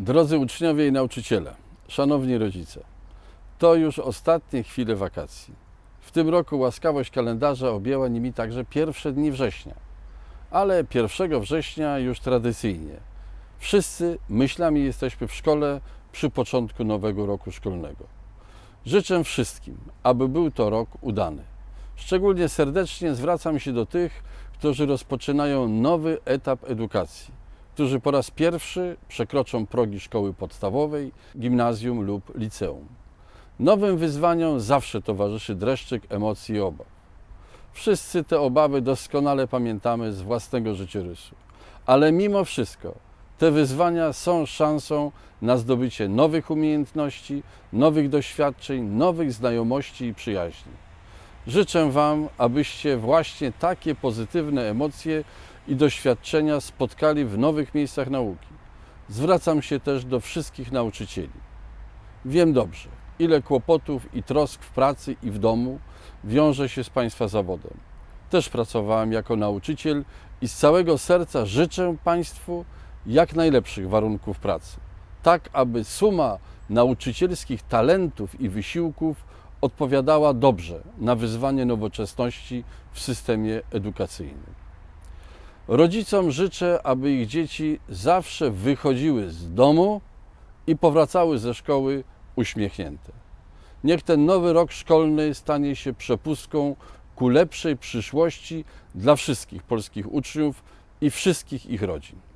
Drodzy uczniowie i nauczyciele, szanowni rodzice, to już ostatnie chwile wakacji. W tym roku łaskawość kalendarza objęła nimi także pierwsze dni września, ale 1 września już tradycyjnie. Wszyscy myślami jesteśmy w szkole przy początku nowego roku szkolnego. Życzę wszystkim, aby był to rok udany. Szczególnie serdecznie zwracam się do tych, którzy rozpoczynają nowy etap edukacji, którzy po raz pierwszy przekroczą progi szkoły podstawowej, gimnazjum lub liceum. Nowym wyzwaniom zawsze towarzyszy dreszczyk emocji i obaw. Wszyscy te obawy doskonale pamiętamy z własnego życiorysu, ale mimo wszystko te wyzwania są szansą na zdobycie nowych umiejętności, nowych doświadczeń, nowych znajomości i przyjaźni. Życzę Wam, abyście właśnie takie pozytywne emocje i doświadczenia spotkali w nowych miejscach nauki. Zwracam się też do wszystkich nauczycieli. Wiem dobrze, ile kłopotów i trosk w pracy i w domu wiąże się z Państwa zawodem. Też pracowałem jako nauczyciel i z całego serca życzę Państwu jak najlepszych warunków pracy, tak aby suma nauczycielskich talentów i wysiłków odpowiadała dobrze na wyzwanie nowoczesności w systemie edukacyjnym. Rodzicom życzę, aby ich dzieci zawsze wychodziły z domu i powracały ze szkoły uśmiechnięte. Niech ten nowy rok szkolny stanie się przepustką ku lepszej przyszłości dla wszystkich polskich uczniów i wszystkich ich rodzin.